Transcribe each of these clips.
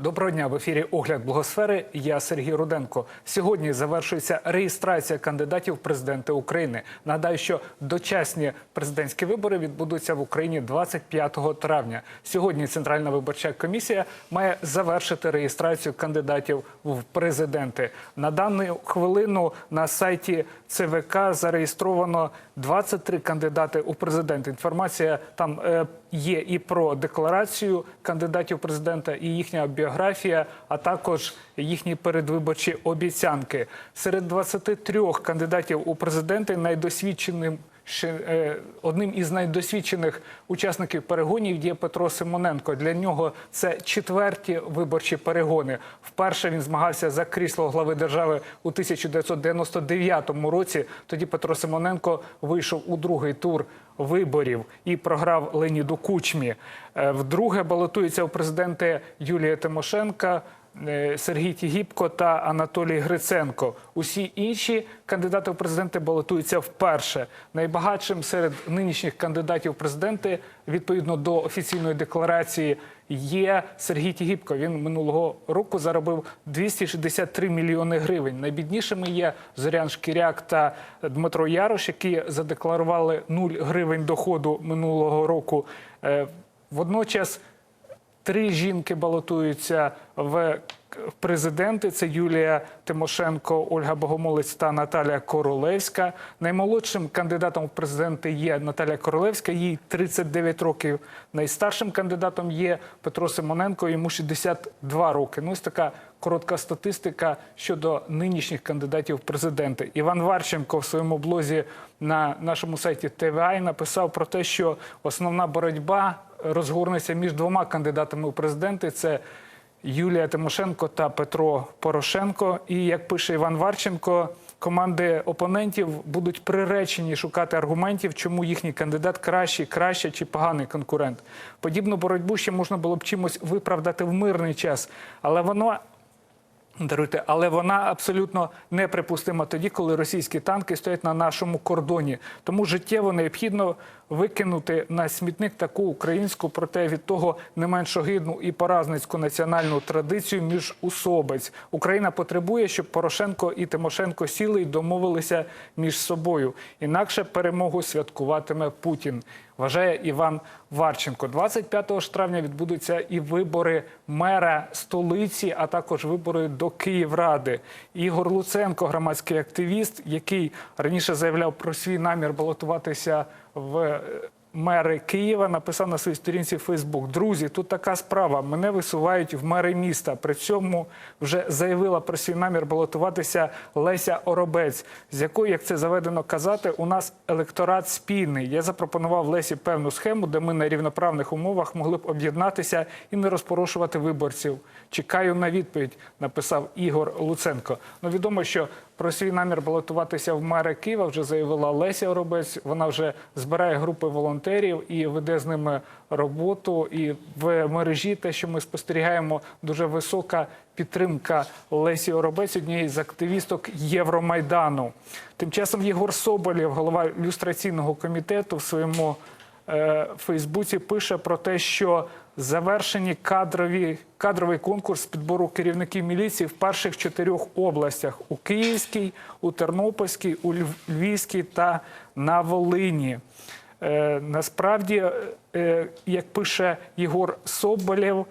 Доброго дня в ефірі Огляд Благосфери. Я Сергій Руденко. Сьогодні завершується реєстрація кандидатів в президенти України. Нагадаю, що дочасні президентські вибори відбудуться в Україні 25 травня. Сьогодні Центральна виборча комісія має завершити реєстрацію кандидатів в президенти. На дану хвилину на сайті ЦВК зареєстровано 23 кандидати у президенти. Інформація там е, є і про декларацію кандидатів президента, і їхня біографія, а також їхні передвиборчі обіцянки. Серед 23 кандидатів у президенти найдосвідченим. Ще, е, Одним із найдосвідчених учасників перегонів є Петро Симоненко. Для нього це четверті виборчі перегони. Вперше він змагався за крісло глави держави у 1999 році. Тоді Петро Симоненко вийшов у другий тур виборів і програв Леніду Кучмі. Е, Вдруге балотується у президенти Юлія Тимошенка. Е, Сергій Тігіпко та Анатолій Гриценко. Усі інші кандидати в президенти балотуються вперше. Найбагатшим серед нинішніх кандидатів в президенти, відповідно до офіційної декларації, є Сергій Тігіпко. Він минулого року заробив 263 мільйони гривень. Найбіднішими є Зорян Шкіряк та Дмитро Ярош, які задекларували 0 гривень доходу минулого року. Е, Водночас Три жінки балотуються в президенти. Це Юлія Тимошенко, Ольга Богомолець та Наталія Королевська. Наймолодшим кандидатом в президенти є Наталія Королевська, їй 39 років. Найстаршим кандидатом є Петро Симоненко, йому 62 роки. Ну, ось така коротка статистика щодо нинішніх кандидатів в президенти. Іван Варченко в своєму блозі на нашому сайті ТВА написав про те, що основна боротьба розгорнеться між двома кандидатами у президенти. Це Юлія Тимошенко та Петро Порошенко. І як пише Іван Варченко, команди опонентів будуть приречені шукати аргументів, чому їхній кандидат кращий, краще чи поганий конкурент. Подібну боротьбу ще можна було б чимось виправдати в мирний час, але воно. Даруйте, але вона абсолютно неприпустима тоді, коли російські танки стоять на нашому кордоні. Тому життєво необхідно викинути на смітник таку українську, проте від того не менш огидну і поразницьку національну традицію між усобиць. Україна потребує, щоб Порошенко і Тимошенко сіли і домовилися між собою. Інакше перемогу святкуватиме Путін. Вважає Іван Варченко. 25 ж травня відбудуться і вибори мера столиці, а також вибори до Київради. Ігор Луценко, громадський активіст, який раніше заявляв про свій намір балотуватися в е, мери Києва, написав на своїй сторінці Фейсбук. Друзі, тут така справа. Мене висувають в мери міста. При цьому вже заявила про свій намір балотуватися Леся Оробець, з якою, як це заведено казати, у нас електорат спільний. Я запропонував Лесі певну схему, де ми на рівноправних умовах могли б об'єднатися і не розпорошувати виборців. Чекаю на відповідь, написав Ігор Луценко. Ну відомо, що про свій намір балотуватися в мери Києва вже заявила Леся Оробець. Вона вже збирає групи волонтерів і веде з ними роботу. І в мережі те, що ми спостерігаємо, дуже висока підтримка Лесі Оробець, однієї з активісток Євромайдану. Тим часом Єгор Соболєв, голова люстраційного комітету, в своєму е, Фейсбуці пише про те, що завершені кадрові кадровий конкурс підбору керівників міліції в перших чотирьох областях: у Київській, у Тернопільській, у Львівській та на Волині. Е, насправді, е, як пише Єгор Соболєв,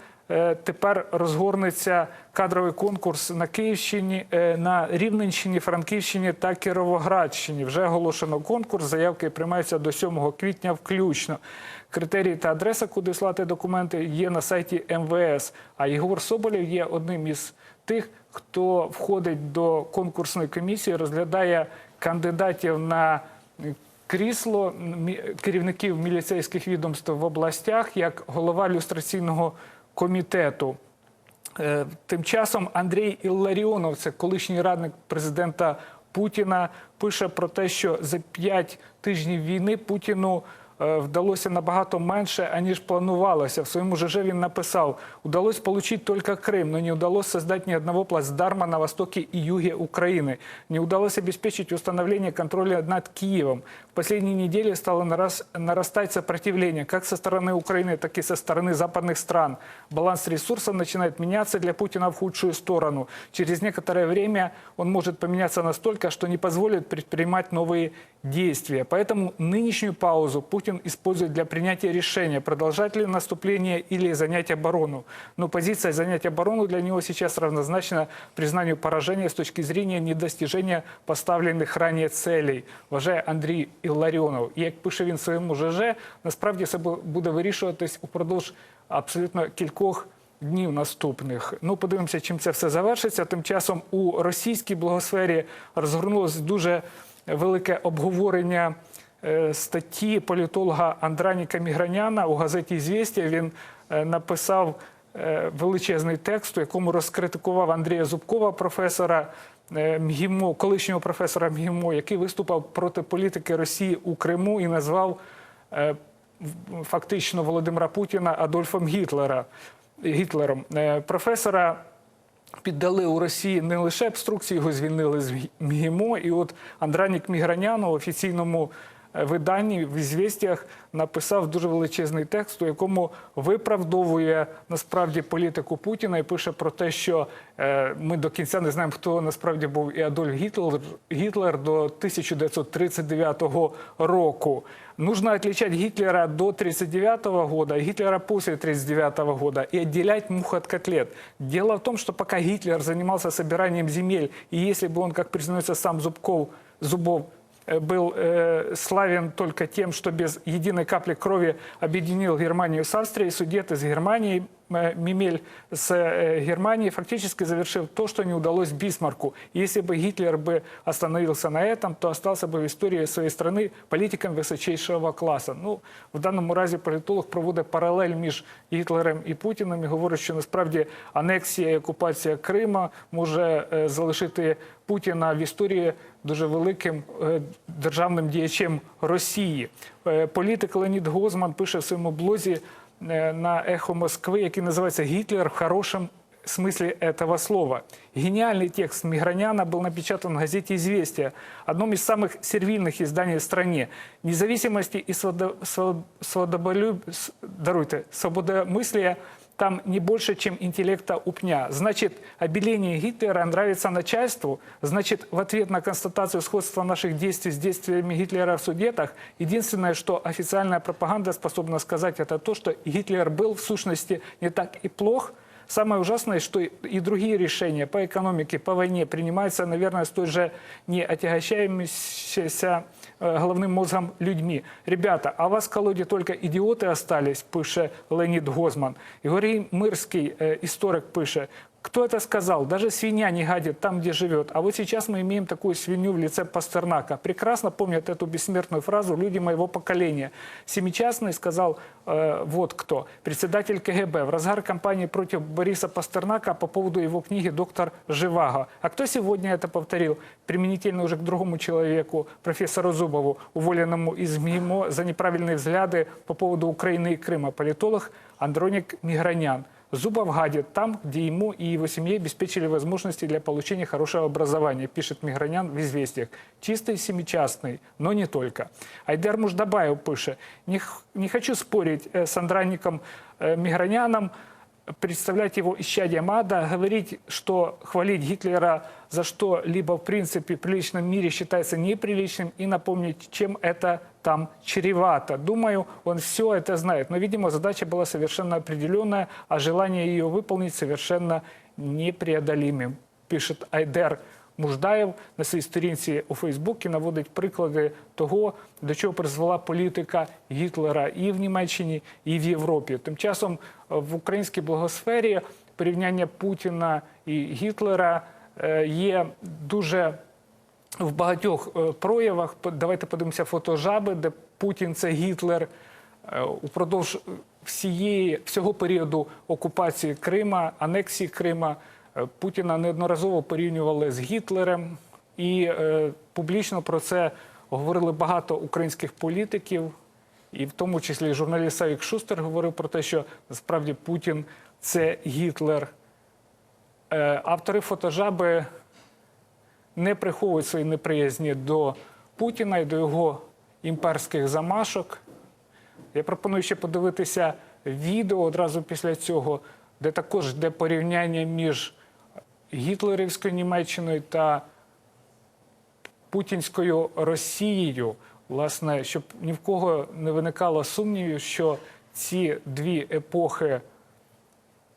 тепер розгорнеться кадровий конкурс на Київщині, е, на Рівненщині, Франківщині та Кіровоградщині. Вже оголошено конкурс. Заявки приймаються до 7 квітня включно. Критерії та адреса, куди слати документи, є на сайті МВС. А Єгор Соболєв є одним із тих, хто входить до конкурсної комісії, розглядає кандидатів на крісло керівників міліцейських відомств в областях як голова люстраційного комітету. Е, Тим часом Андрій Ілларіонов, це колишній радник президента Путіна, пише про те, що за п'ять тижнів війни Путіну вдалося набагато менше, аніж планувалося. В своєму ЖЖ він написав: удалось получить только Крым, но не удалось создать ни одного плацдарма на востоке и юге Украины. Не удалось обеспечить установление контроля над Киевом. В последние недели стало нарас- нарастать сопротивление как со стороны Украины, так и со стороны западных стран. Баланс ресурсов начинает меняться для Путина в худшую сторону. Через некоторое время он может поменяться настолько, что не позволит предпринимать новые действия. Поэтому нынешнюю паузу Путин использует для принятия решения, продолжать ли наступление или занять оборону. Но позиция занять оборону для него сейчас равнозначна признанию поражения с точки зрения недостижения поставлених ранее целей, вважає Андрій Ілларіонов. І як пише він в своєму ЖЖ, насправді це бу- буде вирішуватись упродовж абсолютно кількох днів наступних. Ну, подивимося, чим це все завершиться. Тим часом у російській благосфері розгорнулося дуже велике обговорення е, статті політолога Андраніка Міграняна у газеті «Ізвєстія». Він е, написав е, величезний текст, у якому розкритикував Андрія Зубкова, професора МГІМО, колишнього професора МГІМО, який виступав проти політики Росії у Криму і назвав фактично Володимира Путіна Адольфом Гітлера. Гітлером. Професора піддали у Росії не лише обструкції, його звільнили з МГІМО. І от Андранік Мігранян у офіційному виданні в «Ізвєстіях» написав дуже величезний текст, у якому виправдовує насправді політику Путіна і пише про те, що е, ми до кінця не знаємо, хто насправді був і Адольф Гітлер, Гітлер до 1939 року. Нужно отличать Гитлера до 1939 года и Гитлера после 1939 года и отделять мух от котлет. Дело в том, что пока Гитлер занимался собиранием земель, и если бы он, как признается сам Зубков, Зубов, был э, славен только тем, что без единой капли крови объединил Германию с Австрией, Судеты с Германией, э, Мемель с э, Германией, фактически завершил то, что не удалось Бисмарку. Если бы Гитлер бы остановился на этом, то остался бы в истории своей страны политиком височайшого класу. Ну, в даному разі політолог проводить паралель між Гітлером і Путіним і говорить, що насправді анексія і окупація Крима може е, залишити Путіна в історії дуже великим е, державним діячем Росії. Е, Політик Леонід Гозман пише в своєму блозі е, на Ехо Москви, який називається Гітлер в хорошому смысле этого слова. Гениальный текст Миграняна был напечатан в газете «Известия», одном из самых сервильных изданий в стране. Независимости и свободо- своб- свободолюб- с- даруйте, свободомыслия там не больше, чем интеллекта у пня. Значит, обеление Гитлера нравится начальству, значит, в ответ на констатацию сходства наших действий с действиями Гитлера в Судетах, единственное, что официальная пропаганда способна сказать, это то, что Гитлер был в сущности не так и плох, Самое ужасное, что и другие решения по экономике, по войне принимаются, наверное, с той же не отягощающимся э, головным мозгом людьми. Ребята, а у вас в колоде только идиоты остались, пише Леонид Гозман. Ігорій Мирський, э, историк, пише, кто это сказал? Даже свинья не гадит там, где живет. А вот сейчас мы имеем такую свинью в лице Пастернака. Прекрасно помнят эту бессмертную фразу люди моего поколения. Семичастный сказал э, вот кто. Председатель КГБ в разгар кампании против Бориса Пастернака по поводу его книги «Доктор Живаго». А кто сегодня это повторил? Применительно уже к другому человеку, профессору Зубову, уволенному из МГИМО за неправильные взгляды по поводу Украины и Крыма. Политолог Андроник Мигранян. Зубов гадит там, где ему и его семье обеспечили возможности для получения хорошего образования, пишет Мигранян в «Известиях». Чистый семичастный, но не только. Айдар Муждабаев пишет, не, х- не хочу спорить э, с Андранником э, Миграняном, представлять его исчадием ада, говорить, что хвалить Гитлера за что-либо в принципе в приличном мире считается неприличным и напомнить, чем это там чревато. Думаю, он все это знает. Но, видимо, задача была совершенно определенная, а желание ее выполнить совершенно непреодолимым, пишет Айдер Муждаєв на своїй сторінці у Фейсбуці наводить приклади того, до чого призвела політика Гітлера і в Німеччині, і в Європі. Тим часом е, в українській благосфері порівняння Путіна і Гітлера е, є дуже в багатьох е, проявах. Давайте подивимося фотожаби, де Путін це Гітлер. Упродовж всієї всього періоду окупації Крима, анексії Крима, Путіна неодноразово порівнювали з Гітлером, і е, публічно про це говорили багато українських політиків. і в тому числі журналіст Савік Шустер говорив про те, що насправді Путін це Гітлер. Е, Автори фотожаби не приховують свої неприязні до Путіна і до його імперських замашок. Я пропоную ще подивитися відео одразу після цього, де також йде порівняння між гітлерівською Німеччиною та путінською Росією. Власне, щоб ні в кого не виникало сумнівів, що ці дві епохи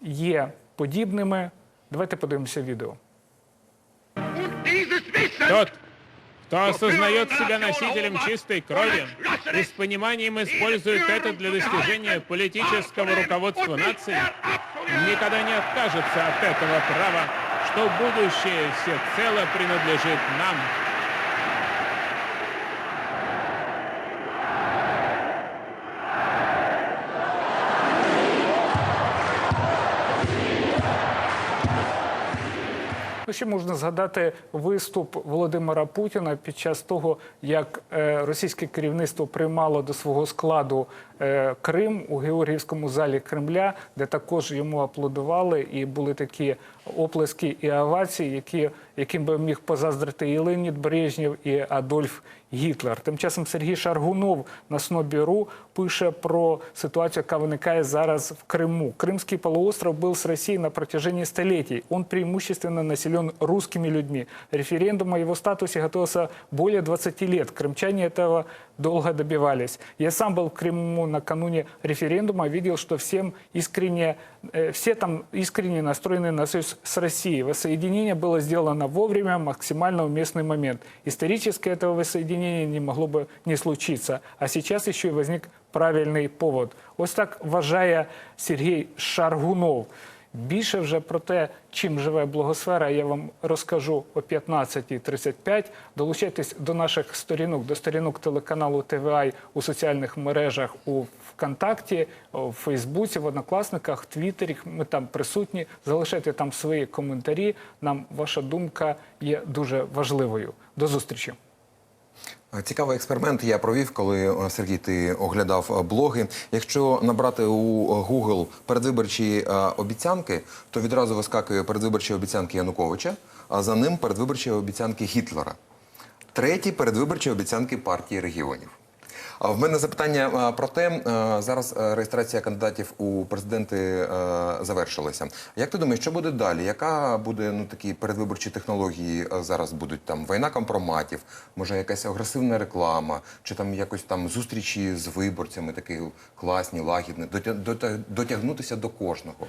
є подібними. Давайте подивимося відео. Тот, кто осознает себя носителем чистой крови и с пониманием использует это для достижения политического руководства нации, никогда не откажется от этого права, что будущее всецело принадлежит нам. Ну, Ще можна згадати виступ Володимира Путіна під час того, як е, російське керівництво приймало до свого складу Крим у Георгіївському залі Кремля, де також йому аплодували, і були такі оплески і овації, які, яким би міг позаздрити і Леонід Брежнєв, і Адольф Гітлер. Тим часом Сергій Шаргунов на Снобі.ру пише про ситуацію, яка виникає зараз в Криму. Крымский полуостров был с Россией на протяжении столетий. Он преимущественно населен русскими людьми. Референдум о его статусе готовился более 20 лет. Крымчане этого долго добивались. Я сам был в Крыму накануне референдума, видел, что всем искренне, э, все там искренне настроены на союз с Россией. Воссоединение было сделано вовремя, максимально уместный момент. Исторически этого воссоединения не могло бы не случиться. А сейчас еще и возник правильний повод. Ось так вважає Сергій Шаргунов. Більше вже про те, чим живе блогосфера, я вам розкажу о 15.35. Долучайтесь до наших сторінок, до сторінок телеканалу ТВА у соціальних мережах у ВКонтакті, у Фейсбуці, в Однокласниках, Твіттері. Ми там присутні. Залишайте там свої коментарі. Нам ваша думка є дуже важливою. До зустрічі. Цікавий експеримент я провів, коли е, Сергій ти оглядав е, блоги. Якщо набрати у е, Google передвиборчі е, обіцянки, то відразу вискакує передвиборчі обіцянки Януковича, а за ним передвиборчі обіцянки Гітлера. Треті передвиборчі обіцянки партії регіонів. В мене запитання е, про те, е, зараз е, реєстрація кандидатів у президенти завершилася. Як ти думаєш, що буде далі? Яка буде ну такі передвиборчі технології зараз будуть там війна компроматів, може якась агресивна реклама, чи там якось там зустрічі з виборцями, такі класні, лагідні, дотя- дотя- дотягнутися до кожного.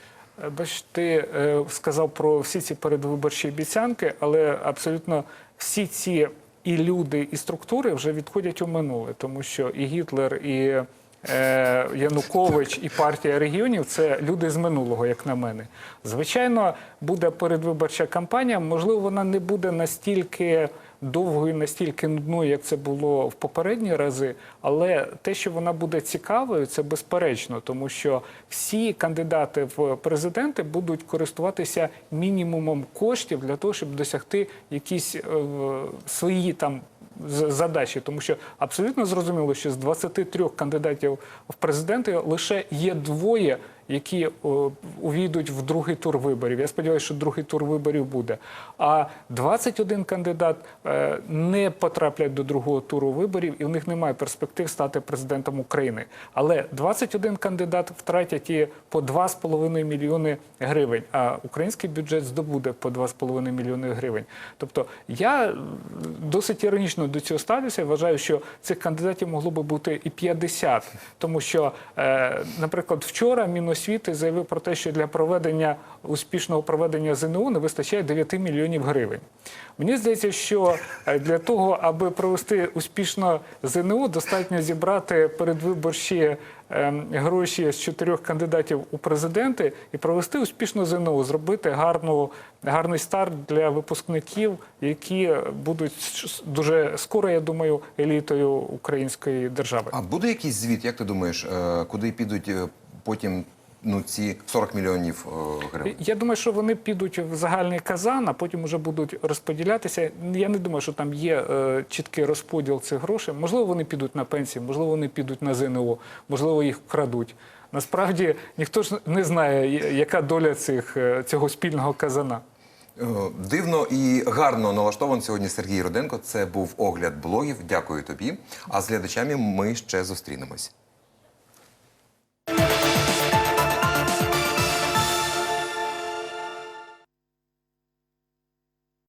Бач, ти сказав про всі ці передвиборчі обіцянки, але абсолютно всі ці і люди, і структури вже відходять у минуле, тому що і Гітлер, і е, Янукович, і партія регіонів це люди з минулого, як на мене. Звичайно, буде передвиборча кампанія. Можливо, вона не буде настільки довгою, настільки нудною, як це було в попередні рази. Але те, що вона буде цікавою, це безперечно, тому що всі кандидати в президенти будуть користуватися мінімумом коштів для того, щоб досягти якісь е, свої там задачі, тому що абсолютно зрозуміло, що з 23 кандидатів в президенти лише є двоє, які увійдуть в другий тур виборів. Я сподіваюся, що другий тур виборів буде. А 21 кандидат е, не потраплять до другого туру виборів, і в них немає перспектив стати президентом України. Але 21 кандидат втратять і по 2,5 мільйони гривень, а український бюджет здобуде по 2,5 мільйони гривень. Тобто я е, досить іронічно до цього ставлюся. Вважаю, що цих кандидатів могло би бути і 50, тому що, е, наприклад, вчора Міносвіти заявив про те, що для проведення успішного проведення ЗНО не вистачає 9 мільйонів гривень. Мені здається, що е, для того, аби провести успішно ЗНО, достатньо зібрати передвиборчі ем, гроші з чотирьох кандидатів у президенти і провести успішно ЗНО, зробити гарну, гарний старт для випускників, які будуть дуже скоро, я думаю, елітою української держави. А буде якийсь звіт, як ти думаєш, е, куди підуть е, потім ну ці 40 мільйонів е, гривень? Я думаю, що вони підуть в загальний казан, а потім вже будуть розподілятися. Я не думаю, що там є е, чіткий розподіл цих грошей. Можливо, вони підуть на пенсії, можливо, вони підуть на ЗНО, можливо, їх вкрадуть. Насправді ніхто ж не знає, яка доля цих, е, цього спільного казана. Е, Дивно і гарно налаштований сьогодні Сергій Руденко. Це був огляд блогів. Дякую тобі. А з глядачами ми ще зустрінемось.